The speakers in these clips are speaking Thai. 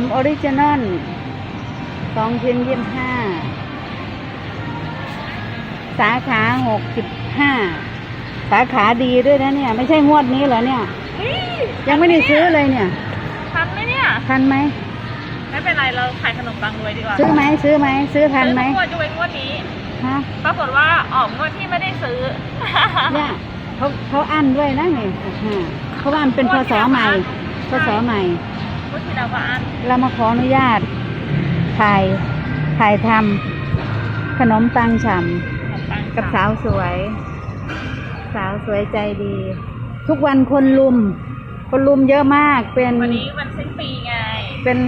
ำออริจินอลสองชิ้นยี่สิบห้าสาขาหกสิบห้าสาขาดีด้วยนะเนี่ย ไม่ใช่งวดนี้เหรอเนี่ยเฮ้ยยังไม่ได้ซื้อเลยเนี่ย ทันไหมเนี่ย ทันไหม ไม่เป็นไรเราขายขนมปังรวยดีกว่า ซื้อไหมซื้อไหมซื้อทันไหมซื้อทุกงวดยกเว้นงวดนี้ฮะปรากฏว่าออกงวดที่ไม่ได้ซื้อ เนี่ยเขาเขาอั้นด้วยนะเนี่ยอ่าเพราะว่ามันเป็นพศใหม่พศใหม่งวดที่ เราก็อันเรามาขออนุญาตถ่ายถ่ายทำขนมปังฉ่ขนมปังำกับสาวสวย สาวสวยใจดี ทุกวันคนลุม คนลุมเยอะมากเป็นวันนี้วันสิ้นปีไง เป็น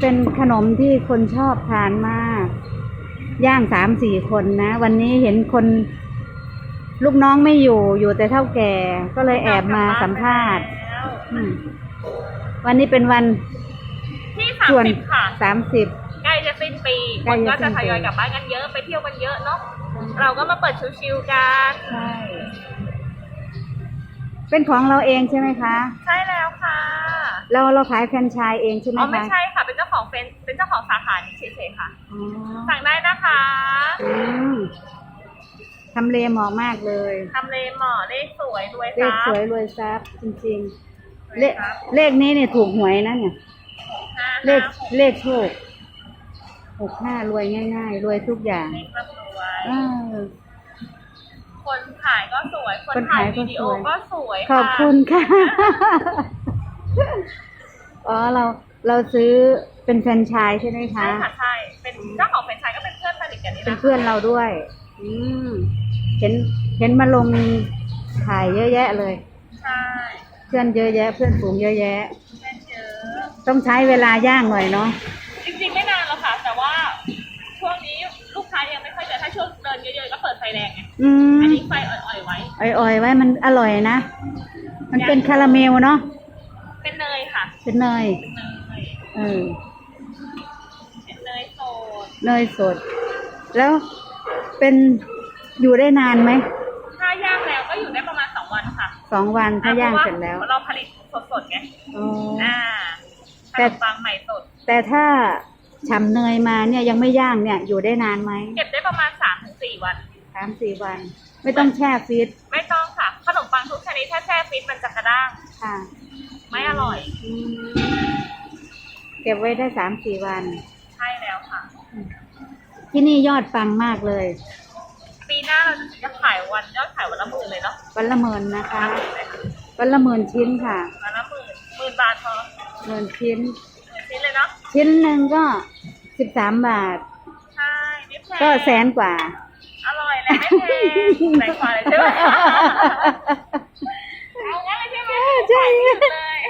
เป็นขนมที่คนชอบทานมาก ย่างสามสี่คนนะ วันนี้เห็นคนลูกน้องไม่อยู่อยู่แต่เท่าแก่ก็เลยแอบมาสัมภาษณ์แล้ วอืมวันนี้เป็นวันที่สามส่วนสิบค่ะ สามสิบ ใกล้จะสิ้นปีใกคล้นจะก็สิ้จะนปี ทยอยกลับบ้านกันเยอะไปเที่ยวกันเยอะเนาะเราก็มาเปิดชิวๆกันใช่ เป็นของเราเองใช่ไหมคะ ใช่แล้วค่ะเราเราขายแฟรนไชส์เองใช่ไหมอ๋อคะไม่ใช่ค่ะ เป็นเจ้าของเฟนเป็นเจ้าของสาขานี้เฉยๆค่ะ อ๋อสั่งได้นะคะอืมทำเลเหมาะมากเลยทำเลเหมาะเลขสวยรวยเลขซับสวยรวยทรัพย์จริงรๆวย เลขซับเลขนี้เนี่ยถูกหวยนะเนี่ยห้าเลขห้าหกเลขโชคหกห้ารวยง่าย ๆ รวยทุกอย่างเลขร่ำรวยเออคนขายก็สวย คนคนถ่าขายยก็วิดีโอสวยก็สวยขอบคุณค่ะ อ๋อเราเราซื้อเป็นแฟรนไชส์ใช่ไหมใช่คะค่ะใช่ เป็นเจ้าของแฟรนไชส์ก็เป็นเพื่อนสนิทกันนี่เป็นนะเพื่อนเราด้วย อืม เห็นเห็นมาลงถ่ายเยอะแยะเลย ใช่ เพื่อนเยอะแยะ เพื่อนฝูงเยอะแยะเล่นเยอะต้องใช้เวลาย่างหน่อยเนาะจริงๆไม่นานหรอกค่ะ แต่ว่าช่วงนี้ลูกค้ายังไม่ค่อยเจอถ้าช่วงเดินเยอะๆก็เปิดไฟแดงไงอืมอันนี้ไฟอ่อยๆไว้ อ่อยๆไว้มันอร่อยนะ มันเป็นคาราเมลเนาะเป็นเนยค่ะ เป็นเนยเป็นเนยเออเป็นเนยสดเนยสด แล้วเป็นอยู่ได้นานไหม สองวันถ้าย่างพะเสร็จแล้ว เราผลิตสดๆไงอ๋อ อ่าขแต่ นมปังใหม่สด แต่ถ้าฉ่ำเนยมาเนี่ยยังไม่ย่างเนี่ยอยู่ได้นานไหมเก็บได้ประมาณสามถึงสี่วัน สามสี่วัน ไม่ต้องแช่ฟรีซไม่ต้องค่ะ ขนมปังทุกชนิดถ้าแช่ฟรีซมันจะกระด้าง ค่ะไม่อร่อย อืมเก็บไว้ได้สามสี่วัน ใช่แล้วค่ะ ที่นี่ยอดปังมากเลย ปีหน้าเราจะขายวันยอดขายวันละหมื่นเลยเนาะวันละหมื่นนะคะวันละหมื่นเลยค่ะวันละหมื่นชิ้นค่ะวันละหมื่นหมื่นบาทพอหมื่นชิ้นหมื่นชิ้นเลยเนาะชิ้นหนึ่งก็สิบสามบาท ใช่ไม่แพงก็แสนกว่า อร่อยและไม่แพงแสนกว่าเลยใช่ไหมเอางั้นเลยใช่ไหมใช่ขายดีเลย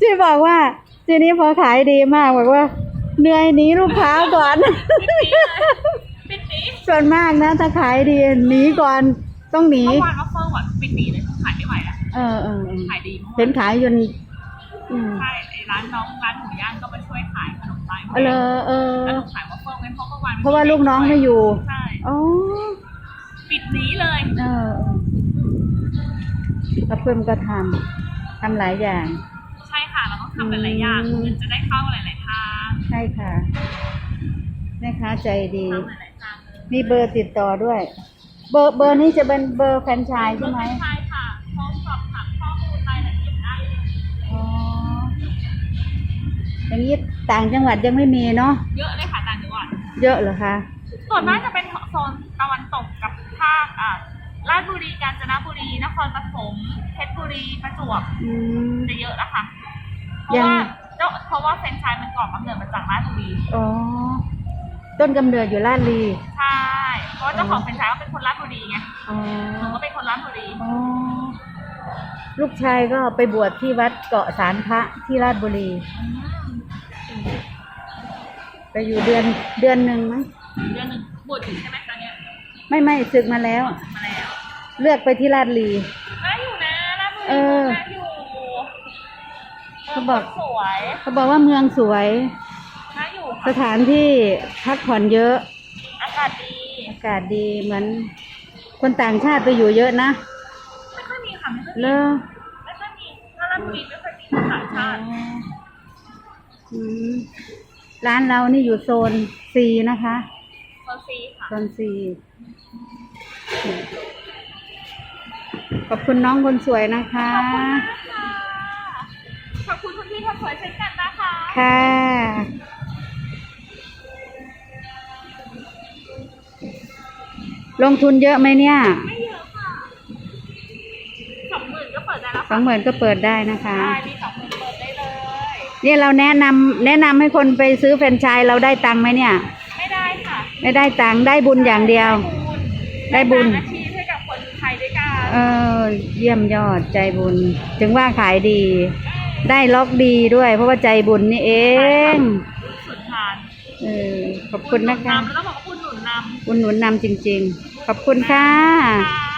ที่บอกว่าทีนี้พอขายดีมากบอกว่าเหนื่อยหนีลูกค้าก่อน ส่วนมากนะ ถ้าขายดีหนีก่อนต้องหนีเมื่อวานว่าเฟิร์มอะปิดหนีเลยขายไม่ไหวแล้วเออเออเออขายดีเมื่อวาเห็นขายจนอืมใช่ไอ้ร้านน้องร้านหมูย่างก็มาช่วยขายขนมปังเออเลยเออแล้วหนูขายว่าเฟิร์มไว้เพราะเมื่อวานเพราะว่าลูกน้องไม่อยู่ใช่อ๋อปิดหนีเลย เออกระเพิ่มก็ทำทำหลายอย่าง ใช่ค่ะเราต้องทำหลายๆอย่างอืมเงินจะได้เข้าหลายๆทางใช่ค่ะแม่ค้าใจดีทำหลายๆทางเลย มีเบอร์ติดต่อด้วย เบอร์เบอร์นี้จะเป็นเบอร์แฟรนไชส์ใช่ไหมใช่ค่ะพร้อมสอบถามข้อมูลรายละเอียดได้เลยอ๋ออย่างนี้ต่างจังหวัดยังไม่มีเนาะเยอะเลยค่ะต่างจังหวัด เยอะเหรอคะส่วนมากจะเป็นโซนตะวันตกกับภาคอะราชบุรีกาญจนบุรีนครปฐมเพชรบุรีประจวบอืม จะเยอะนะคะเพราะยังว่าเจ้าเพราะว่าแฟรนไชส์มันก่อกำเนิดมาจากราชบุรี อ๋อ ต้นกำเนิดอยู่ลาดลีใช่เพราะว่าเจ้าของแฟรนไชส์ก็เป็นคนราชบุรีไงอ๋อหนูก็เป็นคนราชบุรีอ๋อลูกชายก็ไปบวชที่วัดเกาะสารพระที่ราชบุรี ไปอยู่เดือนเดือนหนึ่งมั้งเดือนหนึ่งบวชอยู่ใช่ไหมตอนเนี้ยไม่ไม่ศึกมาแล้ว มาแล้วเลือกไปที่ราชลีน่าอยู่นะราชบุรีเออน่าอยู่เขาบอก สวย เขาบอกว่าเมืองสวยน่าอยู่ สค่ะถานที่พักผ่อนเยอะ อากาศดี อากาศดีเหมือน คนต่างชาติไปอยู่เยอะนะ ไม่ค่อยมีค่ะ ไม่ค่อยเลมีอไม่ค่อยมีถ้าราชบุรีไม่ค่อยมีคนต่างชาติออืมร้านเรานี่อยู่โซนซีนะคะโซนซีค่ะโซนซีขอบคุณน้องคนสวยนะคะ ขอบคุณมากค่ะขอบคุณคุณพี่คนสวยเช่นกันนะคะ ค่ะ ลงทุนเยอะไหมเนี่ยไม่เยอะค่ะสองหมื่นก็เปิดได้แล้วสอค่ะงหมื่นก็เปิดได้นะคะได้มีสองหมื่นเปิดได้เลย เนี่ยเราแนะนำแนะนำให้คนไปซื้อแฟรนไชส์เราได้ตังค์ไหมเนี่ย ไม่ได้ค่ะไม่ได้ตังค์ได้บุญอย่างเดียว ได้ได้บุบุญญอาชีพให้กับคนไทยด้วยกันเออเยี่ยมยอดใจบุญ ถึงว่าขายดี ได้ล็อกดีด้วย เพราะว่าใจบุญนี่เองสุดทานเออขอบคุณนะคะนำแล้วต้องบอกว่าคุณห นุนนำ อุดหนุนนำจริง ๆ ขอบคุณค่ะ